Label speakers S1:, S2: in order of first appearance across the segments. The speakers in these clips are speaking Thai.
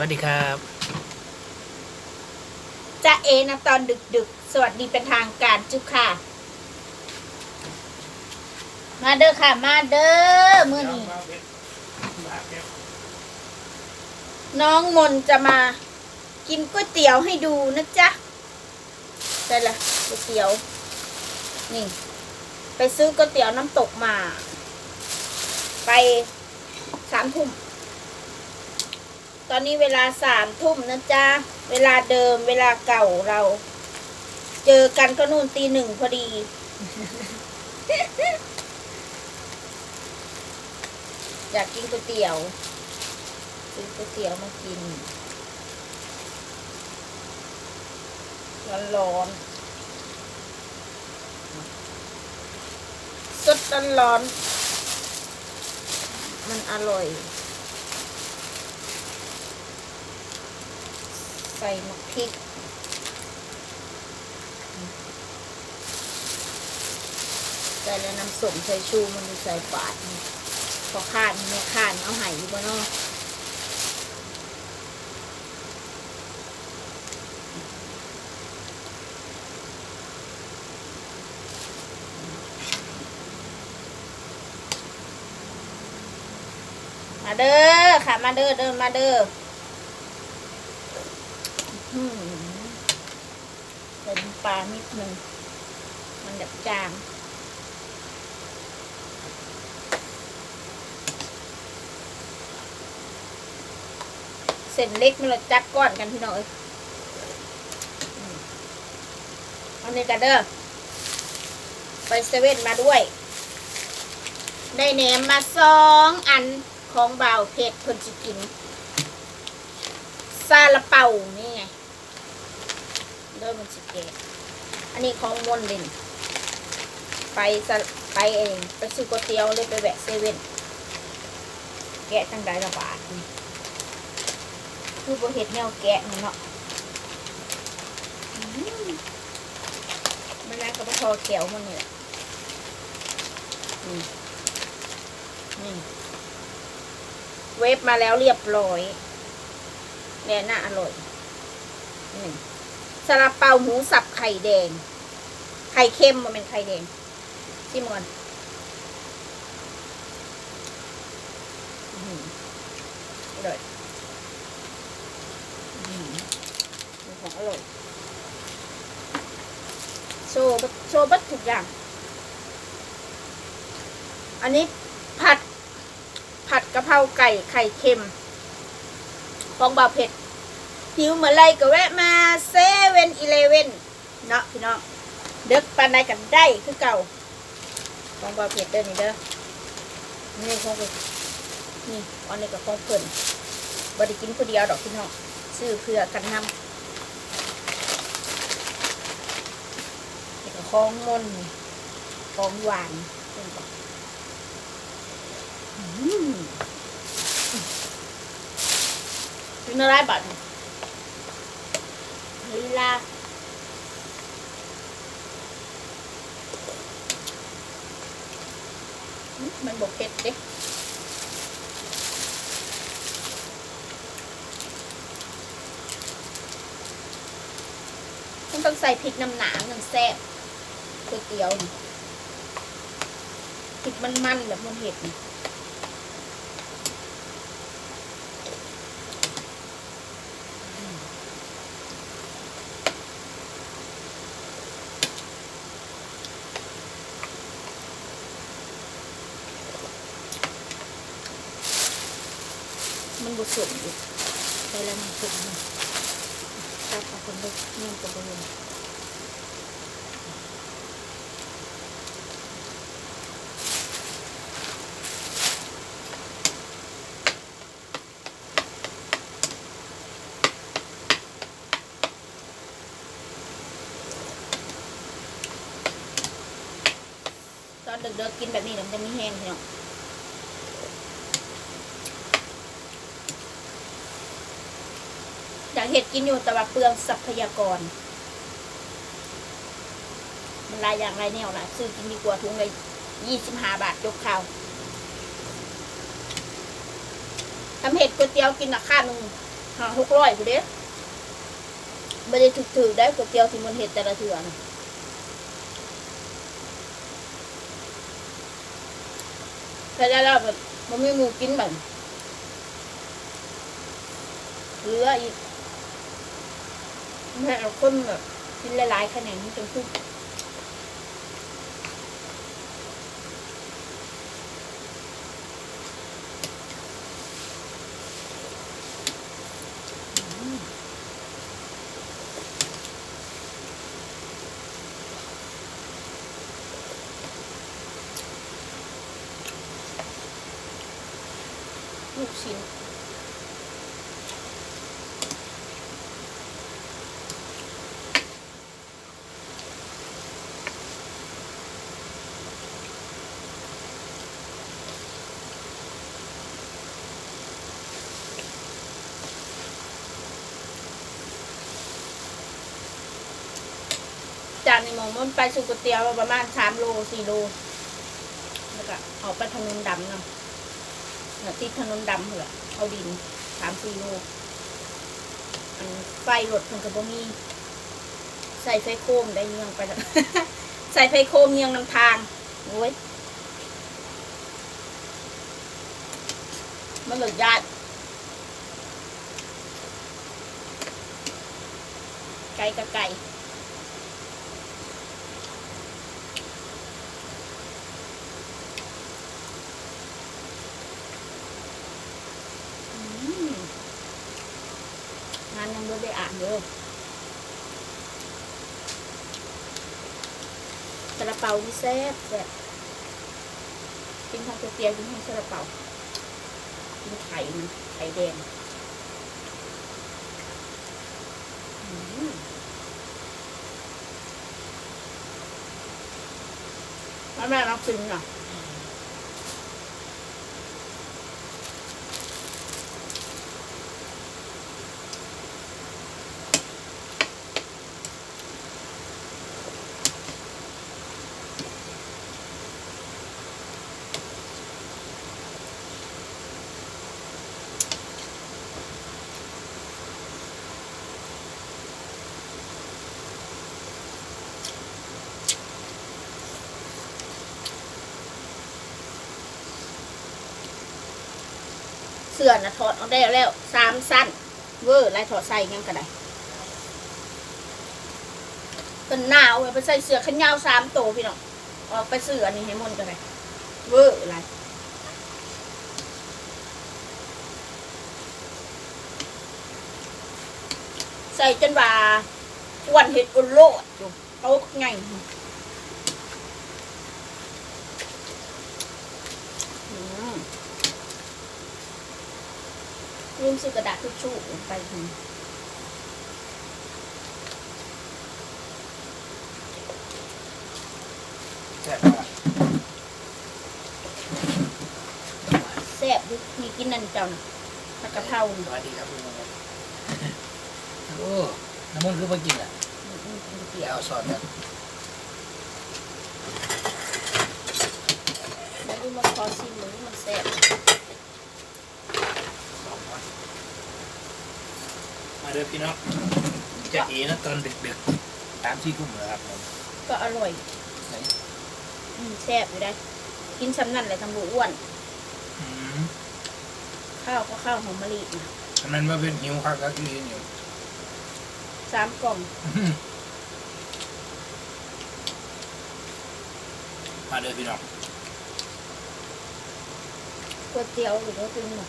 S1: วัสดีครับ
S2: จะเอนะตอนดึกดึกสวัสดีเป็นทางการจุกค่ะ มาเด้อค่ะ มาเด้อมื่อนี้น้องมนจะมากินก๋วยเตี๋ยวให้ดูนะจ๊ะได้ละก๋วยเตี๋ยว นี่ ไปซื้อก๋วยเตี๋ยวน้ำตกมา ไปสามทุ่ม ตอนนี้เวลาสามทุ่มนะจ๊ะ เวลาเดิมเวลาเก่าเรา เจอกันก็นู่นตีหนึ่งพอดี อยากกินก๋วยเตี๋ยวซื้อก๋วยเตี๋ยวมากิน ร้อนร้อนๆสดร้อนร้อนๆมันอร่อย ใส่หมะพริกใส่แล้วน้ำส้มใส่ชูมันใส่ฝาดพอข้านแม่ข้านเอาใหายอยู่บ่เนาะมาเด้อค่ะ มาเด้อเดินมาเด้อ อื้อหือใส่น้ำปลานิดหนึ่งมันแบบจางเส้นเล็กมันละจักก้อนกันพี่น้องเอ้ยเอานี่กันเด้อ ไปเซเว่นมาด้วย ได้แหนมมาสองอันของเบาเพชรคนจิกิน ซาลาเปานี่ไง เริ่มมันสิเกตอันนี้ของมนลินไปสะไปเองไปซื้อก๋วยเตี๋ยวเลยไปแวะเซเว่นแกะตั้งได้ละบาทนี่คือบเห็ดแนวแกะนี่เนาะมันน่าก็พอเขียวมันนี่แหละนี่นี่เวฟมาแล้วเรียบร้อยแน่น่าอร่อยนี่ ซาลาเปาหมูสับไข่แดง ไข่เค็มมันเป็นไข่แดงชิมก่อนอร่อยอืมของอร่อยโชว์บัดโชว์บัดทุกอย่าง อันนี้ผัด ผัดกะเพราไก่ไข่เค็ม ของบาเผ็ด หิวเมื่อไรก็แวะมาเซเว่นอีเลเว่นเนาะพี่น้องเด็กปานใดกันได้คือเก่าของบาเผ็ดเด้อนี่เด้อนี่ของเพิ่นนี่อันนี้กับของเพิ่นบไดิกินคนเดียวดอกพี่น้องซื้อเพื่อกันทำนี่ก็ของมนของหวานเป็นบ่อืมเป็นอะไรบัดนี่ลีลาอื มันบกเผ็ดเด้มันต้องใส่พริกน้ำหนาเงินแซ่บก๋วยเตี๋ยวพริกมันๆแบบมันเห็ดนี่ มันบุสุดอยู่ใส่แล้วมันสุดมันจับเอาคนเล็กเงี้ยตัวเองตอนเด็กๆกินแบบนี้มันจะมีแห้งพี่น้องอยาก เห็ดกินอยู่แต่ว่าเปลืองทรัพยากร มันลายอย่างหลายแนวนะซื้อกินดีกว่าถุงเลยยี่สิบห้าบาทยกข้าวทำเห็ดก๋วยเตี๋ยวกินราคาหนึ่งหาหกร้อยกูเด้ไม่ได้ถูกๆได้ก๋วยเตี๋ยวที่มันเห็ดแต่ละเถื่อนแต่ได้แล้วแบบมันไม่มูกินแบบเหลืออีก แม่เอาคนแบบกินหลายๆขนาดนี้จนคุ้มลูกชิ้น จากในหมองมันไปสุกเตียวประมาณสามโลสี่โลแล้วก็เอาไปถนนดำเนาะเนี่ยที่ถนนดำเหรอเอาดินสามสี่โลอันไฟรถมันก็บ่มี ใส่ไฟโคมได้เงียงไปแล้วใส่ไฟโคมเงียงนำทางโอ้ยมันหลุดญาติไก่กับไก่ อืมงานยัง ไม่ได้อ่านเลยซาลาเปาที่แซ่บแซ่บกินข้าวเตี๋ยวกินข้าวซาลาเปากินไข่มันไข่แดงแม่แม่ลองกินหน่อย เสื้อนะถอดเอาได้แล้วสามสั้น เวอร์ลายถอดใส่ยังก็ได้เป็นหนาวเลยไปใส่เสื้อขนยาวสามโตพี่น้องออกไปเสื้ออันนี้ให้มนก็ได้เวอร์ลายใส่จนว่าอ้วนเห็ดอุลโลดอยู่โต๊ะไงอืม ลืม ซื้อกระดาษทิชชู่ลงไปหนึ่ง
S1: แซ่บมาก
S2: แซ่บอยุมีกินนั่นเจ้าน่ะผักกะเพรา
S1: สวัสดีครับคุณผู้ชมโอ้น้ำมันคือมากินอะ
S2: อืมอืมอืม
S1: เดี๋
S2: เกี่
S1: ย
S2: ยวว
S1: เอาซอสกัน
S2: แล้วดูมาคอชิมหรือมันแซ่บ
S1: มาเด้อพี่น้องจะเอนะตอนดึกๆตามที่กุ้งเหรอครับผม
S2: ก็อร่อย
S1: ไหน
S2: อืมแซ่บอยู่ได้ กินซ้ำนั่นแหละทำบุอ้วน
S1: อืม
S2: ข้าวก็ข้าวหอมมะลินะ
S1: ทำนั้นมาเป็นหิวครับก็คืออยู่
S2: สามกล่อง
S1: อื้อหือมาเด้อพี่น้อง
S2: ก๋วยเตี๋ยวหรือว่ากินหมด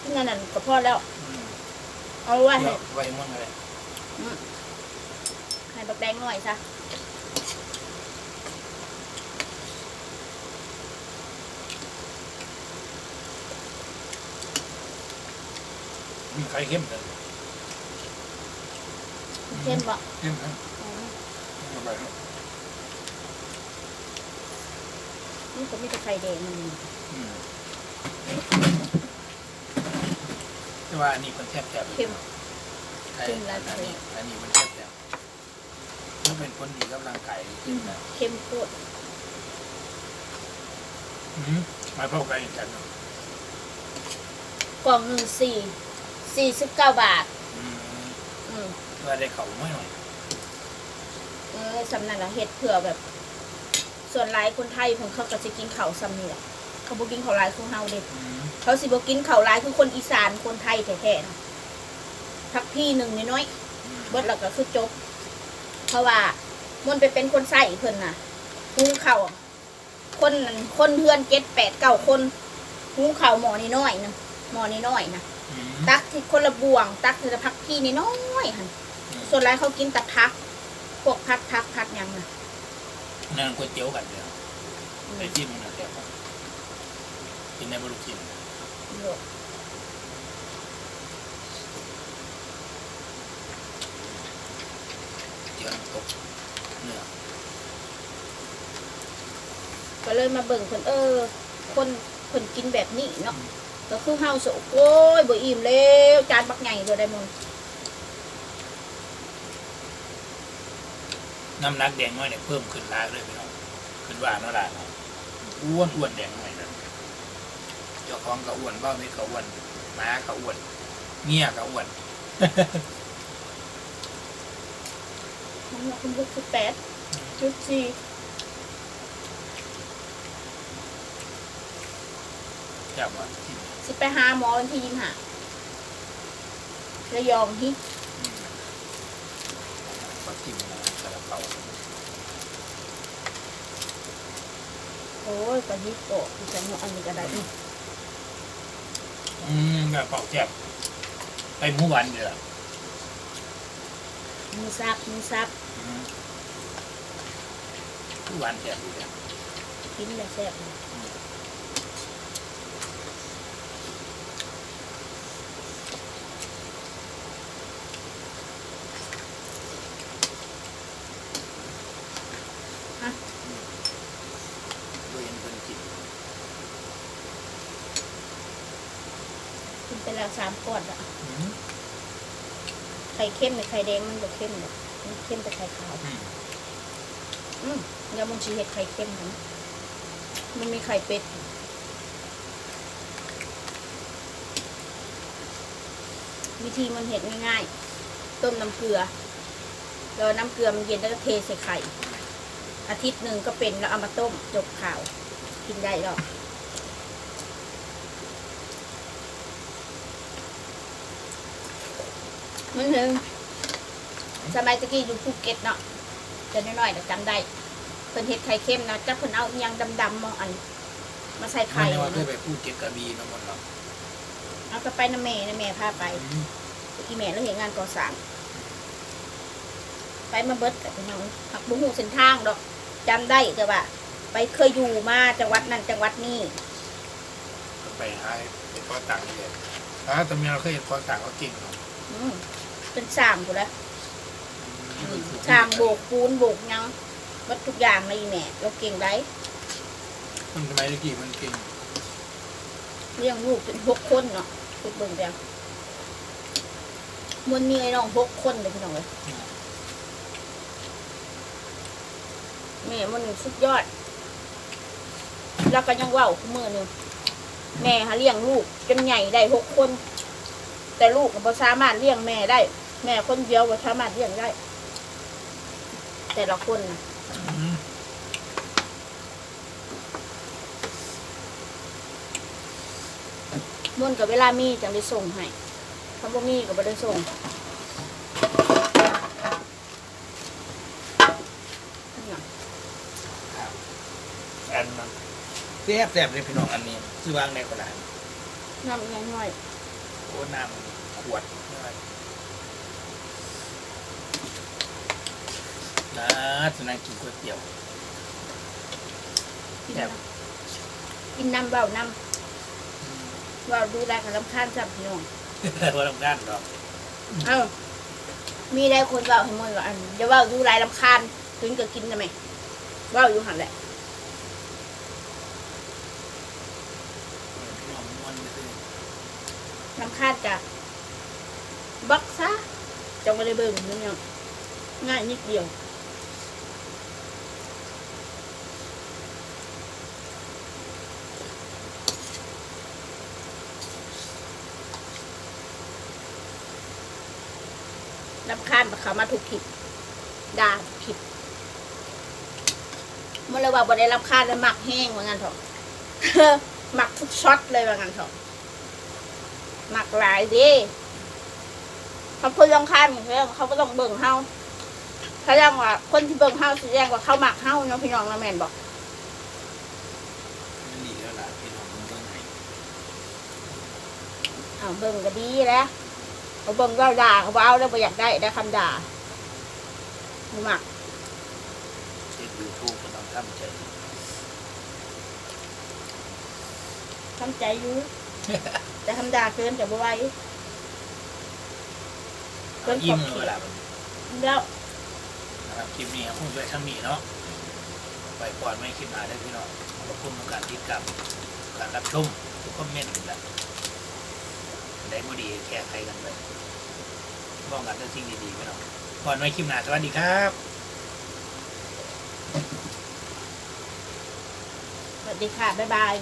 S2: กินนั่นนั่นก็พอแล้ว
S1: อืม
S2: เอาไว้ให้
S1: เดี๋ยวไว้มั่งอะไร
S2: ให้บักแดงหน่อยซะ
S1: มีไข่เข้มเลย
S2: เช่นบอก
S1: เข้มนะเอาไปครับ
S2: นี่ก็มีแต่ไข่แดงมัน
S1: อืม แต่ว่าอันนี้คนแซ่บๆ
S2: เค็ม
S1: ใช่
S2: เค็มแล้ว
S1: อันนี้อันนี้มันแซ่บแล้วถ้าเป็นคนดีกับร่างกายจริงนะ
S2: เค็มโคตร
S1: อืมมาพบกันอีกกันเนาะ
S2: กล่องหนึ่งสี่สี่สิบเก้าบาท
S1: อืม
S2: อืม
S1: ว่าได้เขาไม่หน่อย
S2: เออสำนักละเฮ็ดเผื่อแบบ ส่วนหลายคนไทยเพิ่นเขาก็จะกินข้าวซ้ำนี่แหละ เขาบ่กินข้าวหลายคือเฮาเด้
S1: อืม
S2: เขาสิบ่กินข้าวหลายคือคนอีสานคนไทยแท้ๆนะพักพี่หนึ่งน้อยๆเบิดแล้วก็คือจบ เพราะว่ามันไปเป็นคนใส่เพิ่นน่ะหุงข้าวคนนั้นคนเพื่อนเจ็ดแปดเก้าคนหุงข้าวหม้อน้อยๆนะหม้อน้อยๆนะ
S1: อืม
S2: ตักที่คนละบวง ตักทีละพักพี่น้อยๆหั่นส่วนหลายเขากินแต่พักพวกพักพักพักหยังน่ะ
S1: นั่นก๋วยเตี๋ยวกันเลย
S2: อืม
S1: ไอ้ที่มันน่ะแต่ว่า กินในบรุกิน
S2: โลด
S1: เตี๋ยวน้ำตกเนื้อ
S2: ก็เลยมาเบิ่งเพิ่นเออ คนเพิ่นกินแบบนี้เนาะก็คือเฮาสุโอ้ยบ่อิ่มแล้วจานบักใหญ่เลยได้มึง
S1: น้ำหนักแดงน้อยเนี่ยเพิ่มขึ้นหลายเลยพี่น้องขึ้นว่าเนาะล่ะเนาะอ้วนอ้วนแดงน้อยเลยเจ้าของก็อ้วนบ้าไม่ก็อ้วนหมาก็อ้วนเงี้ยก็อ้วน
S2: น้ำหนักคุณลูกคือแปดจุดสี่
S1: จับว่าที่
S2: สิไปหาหมอวันที่ยี่ห้าระยองฮิ
S1: อืมปักกิ่งนะซาลาเปา
S2: โอ้ยปลาฮิโกะที่ฉันเอาอันนี้ก็ได้อีก
S1: อืมแบบเปาแจ็บไปหมู่วันเดียว
S2: มีซักมีซัก
S1: อืมทุกวันแจ็บอยู่เนี่ย
S2: กินแล้วแซ่บเลยอะ
S1: โดยเห็นเพิ่นกิน
S2: กิน ไปแล้วสามก้อนละ
S1: อืม
S2: ไข่เข้มในไข่แดงมันบ่เข้มเลยมันเข้มแต่ไข่ขาว
S1: อืม
S2: อืมเดี๋ยวมันชีเห็ดไข่เข้มกันมันมีไข่เป็ดวิธีมันเห็ดง่ายๆ ต้มน้ำเกลือแล้วน้ำเกลือมันเย็นแล้วก็เทใส่ไข่ อาทิตย์หนึ่งก็เป็นแล้วเอามาต้มจบข่าว กินได้หรอก มันถึงสมัยตะกี้อยู่ภูเก็ตเนาะแต่น้อยๆแต่จำได้เพิ่นเห็ดไข่เข้มนะจักเพิ่นเอาอหยังดำๆมาอัน มาใส่
S1: มั
S2: ไข่
S1: นเนี่ยว่าเคย
S2: นะ
S1: ไปพูดเก็บกระบี่น้ำมันต์เนาะ
S2: เอาก็ไปน้ำแม่น้ำแม่พาไป
S1: อืม
S2: อีแม่แล้วเห็นงานก่อสร้างไปมาเบิดกับพี่น้องหักบุหูเส้นทางดอกจำได้แต่ว่า ไปเคยอยู่มาจังหวัดนั้นจังหวัดนี้
S1: ไปหาไปขอตังค์เลยถ้าแต่เมียเราเคยเห็นขอตังค์เขาเก่งเนาะ
S2: อืม เป็นสร้างกูแล้ว
S1: อืม
S2: สร้างโบกปูนโบกหยังวัดทุกอย่างเลยอีแม่เราเก่งได้
S1: มันสมัยตะกี้มันเก่ง
S2: เลี้ยงลูกเป็นหกคนเนาะคุดเบิ่งเดียวมันมีไอ้น้องหกคนเลยพี่น้องเลยแม่มันสุดยอด แล้วก็ยังเว่าคู่มือหนึ่งแม่หาเลี้ยงลูกจนใหญ่ได้หกคน แต่ลูกก็บ่สามารถเลี้ยงแม่ได้ แม่คนเดียวบ่สามารถเลี้ยงได้ แต่ละคนน่ะ
S1: อืม
S2: ม่วนกับเวลามีจังได้ส่งให้ถ้าบ่มีก็บ่ได้ส่งเนี่ย
S1: อันนั้นแซ่บแซ่บเลยพี่น้องอันนี้ซื้อวางในกระดาษ
S2: น้ำยังน้อย
S1: โอ้น้ำขวด นี่นะจะนั่งกินก๋วยเตี๋ยว
S2: กิน
S1: แซ่บ
S2: น้ำกินน้ำเบาน้ำเบาดูแลกับลำคาญจับพี่น้อง
S1: ว่าทำงานหรอก
S2: เออมีได้คนเบาให้มันว่าอันเดี๋ยวเบาดูแลลำคาญถึงก็กินได้ไหมเบาอยู่หันแหละ
S1: พี่น้องม่วนเลย
S2: ลำคาญกะบักซะจังไม่ได้เบิ่งนี่เนาะง่ายนิดเดียว รำคาญ เขามาถูกผิดด่าผิดเมื่อเราว่าบ่ได้รำคาญแล้วหมักแห้งว่างั้นเถอะหมักทุกช็อตเลยว่างั้นเถอะหมักหลายเดิเขาพูดรำคาญเรื่องเขาก็ต้องเบิ่งเฮาเขาแจ้งว่า คนที่เบิ่งเฮาแสดงว่าเขาหมักเฮาเนาะพี่น้องนะแม่นบอก
S1: มันดีแล้วล่ะพี่น้องมันต้องให้
S2: อ้าวเบิ่งก็ดีแล้ว เขาเบิ่งเราด่าเขาบ่เอาแล้วบ่อยากได้ได้คำด่าบ่มัก
S1: เช็ดยูทูบก็ต้องทำใจ
S2: ทำใจอยู่ แต่คำด่าเกินจะบ่ไหวเพิ่นขอบ
S1: ยิ้ม
S2: เขต
S1: เวลามัน
S2: แล้ว
S1: นะครับคลิปนี้ครับผมช่วยทั้งนี้เนาะไปก่อนไม่คลิปหน้าได้อพี่น้องขอบคุณทุกการติดตามการรับชมทุกคอมเมนต์แหละ ได้บ่ดีแก้ไขกันไปมองกันแต่สิ่งดีๆพี่น้องก่อนไว้คลิปหน้าสวัสดีครับ
S2: สวัสดีค่ะ บ๊ายบาย